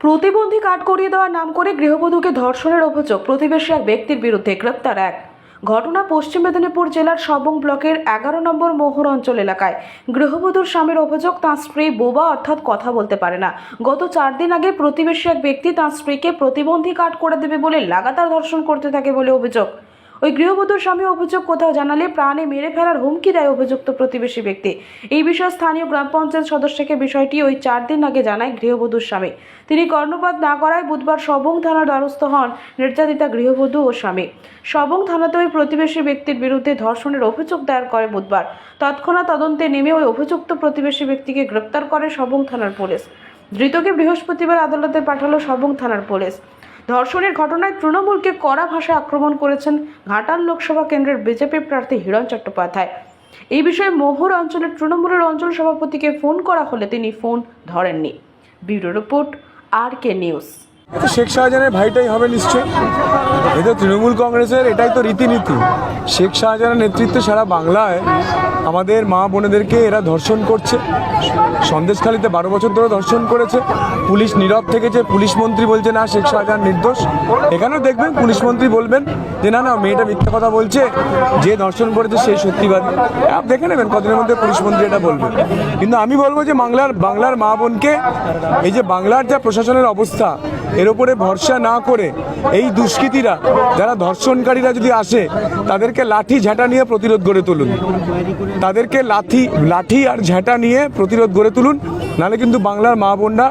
প্রতিবন্ধী কার্ড করিয়ে দেওয়ার নাম করে গৃহবধূকে ধর্ষণের অভিযোগ। প্রতিবেশী এক ব্যক্তির বিরুদ্ধে গ্রেপ্তার এক। ঘটনা পশ্চিম মেদিনীপুর জেলার সবং ব্লকের এগারো নম্বর মোহর অঞ্চল এলাকায়। গৃহবধূর স্বামীর অভিযোগ, তাঁর স্ত্রী বোবা অর্থাৎ কথা বলতে পারে না। গত চার দিন আগে প্রতিবেশী এক ব্যক্তি তাঁর স্ত্রীকে প্রতিবন্ধী কার্ড করে দেবে বলে লাগাতার ধর্ষণ করতে থাকে বলে অভিযোগ। ওই গৃহবধূর স্বামী অভিযোগ কোথাও জানালে প্রাণে মেরে ফেলার হুমকি দেয় অভিযুক্ত প্রতিবেশী ব্যক্তি। এই বিষয়ে স্থানীয় গ্রাম পঞ্চায়েত সদস্যকে বিষয়টি ওই চার দিন আগে জানায় গৃহবধূর স্বামী। তিনি কর্ণপাত না করায় বুধবার সবং থানার দ্বারস্থ হন নির্যাতিতা গৃহবধূ ও স্বামী। সবং থানাতে ওই প্রতিবেশী ব্যক্তির বিরুদ্ধে ধর্ষণের অভিযোগ দায়ের করে বুধবার। তৎক্ষণাৎ তদন্তে নেমে ওই অভিযুক্ত প্রতিবেশী ব্যক্তিকে গ্রেপ্তার করে সবং থানার পুলিশ। ধৃতকে বৃহস্পতিবার আদালতে পাঠালো সবং থানার পুলিশ। ধর্ষণের ঘটনায় তৃণমূলকে কড়া ভাষায় আক্রমণ করেছেন ঘাটাল লোকসভা কেন্দ্রের বিজেপি প্রার্থী হিরণ চট্টোপাধ্যায়। এই বিষয়ে মোহর অঞ্চলের তৃণমূলের অঞ্চল সভাপতিকে ফোন করা হলে তিনি phone ধরেননি। Bureau report R K news. Sheikh শাহজাহানের ভাইটাই হবে নিশ্চয় তো তৃণমূল কংগ্রেসের এটাই তো রীতিনীতি। শেখ শাহজাহানের নেতৃত্বে সারা বাংলায় আমাদের মা বোনেদেরকে এরা ধর্ষণ করছে। সন্দেশখালিতে বারো বছর ধরে ধর্ষণ করেছে। পুলিশ নীরব থেকেছে, পুলিশ মন্ত্রী বলছে, না, শেখ শাহজাহান নির্দোষ। এখানেও দেখবেন, পুলিশ মন্ত্রী বলবেন যে, না না, মেয়েটা মিথ্যা কথা বলছে। যে ধর্ষণ করেছে সেই সত্যিবাদী দেখে নেবেন, কদিনের মধ্যে পুলিশ মন্ত্রী এটা বলবেন কিন্তু আমি বলব যে, বাংলার বাংলার মা বোনকে এই যে বাংলার যা প্রশাসনের অবস্থা এর উপরে ভরসা না করে এই দুষ্কৃতীরা, যারা ধর্ষণকারীরা যদি আসে, তাদেরকে লাঠি ঝাঁটা নিয়ে প্রতিরোধ গড়ে তুলুন। তাদেরকে লাঠি লাঠি আর ঝাঁটা নিয়ে প্রতিরোধ গড়ে তুলুন, নাহলে কিন্তু বাংলার মা বোনরা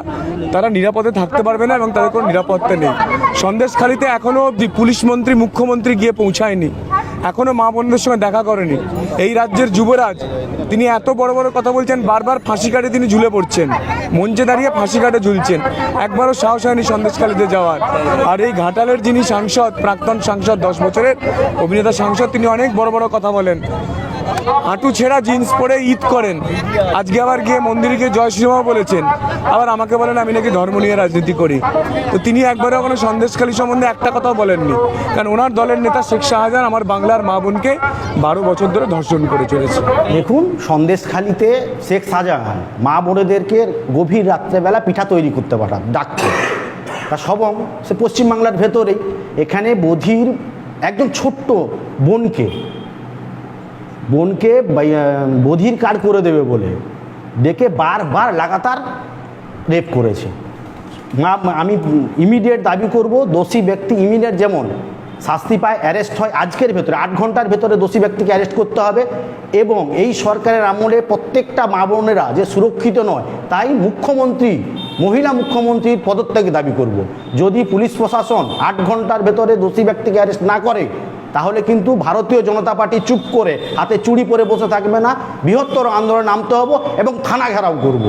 তারা নিরাপদে থাকতে পারবে না এবং তাদের কোনো নিরাপত্তা নেই। সন্দেশখালিতে এখনও অবধি পুলিশ মন্ত্রী, মুখ্যমন্ত্রী গিয়ে পৌঁছায়নি। এখনও মা বোনদের সঙ্গে দেখা করেনি। এই রাজ্যের যুবরাজ, তিনি এত বড় বড় কথা বলছেন, বারবার ফাঁসি কাটে তিনি ঝুলে পড়ছেন। মঞ্চে দাঁড়িয়ে ফাঁসি কাটে ঝুলছেন। একবারও সাহস হয়নি সন্দেশকালীতে যাওয়ার। আর এই ঘাটালের যিনি সাংসদ, প্রাক্তন সাংসদ, দশ বছরের অভিনেতা সাংসদ, তিনি অনেক বড় বড় কথা বলেন। হাঁটু ছেঁড়া জিন্স পরে ঈদ করেন। আজকে আবার গিয়ে মন্দিরে গিয়ে জয় শ্রীরামও বলেছেন। আবার আমাকে বলেন, আমি নাকি ধর্ম নিয়ে রাজনীতি করি। তো তিনি একবারও কোনো সন্দেশখালী সম্বন্ধে একটা কথাও বলেননি। কারণ ওনার দলের নেতা শেখ শাহজাহান আমার বাংলার মা বোনকে বারো বছর ধরে ধর্ষণ করে চলেছে। দেখুন, সন্দেশখালিতে শেখ শাহজাহান মা বোনেদেরকে গভীর রাত্রেবেলা পিঠা তৈরি করতে পাঠান, ডাকতে। তা সবং সে পশ্চিমবাংলার ভেতরেই। এখানে বধির একদম ছোট্ট বোনকে বোনকে বধির কার্ড করে দেবে বলে? ডেকে বারবার লাগাতার রেপ করেছে। মা- আমি ইমিডিয়েট দাবি করব, দোষী ব্যক্তি ইমিডিয়েট যেমন শাস্তি পায় অ্যারেস্ট হয় আজকের ভেতরে, আট ঘণ্টার ভেতরে দোষী ব্যক্তিকে অ্যারেস্ট করতে হবে এবং এই সরকারের আমলে প্রত্যেকটা মা বোনেরা যে সুরক্ষিত নয়, তাই মুখ্যমন্ত্রী, মহিলা মুখ্যমন্ত্রীর পদত্যাগ দাবি করব। যদি পুলিশ প্রশাসন আট ঘণ্টার ভেতরে দোষী ব্যক্তিকে অ্যারেস্ট না করে তাহলে কিন্তু ভারতীয় জনতা পার্টি চুপ করে হাতে চুড়ি পরে বসে থাকবে না। বৃহত্তর আন্দোলনে নামতে হব এবং থানা ঘেরাও করব।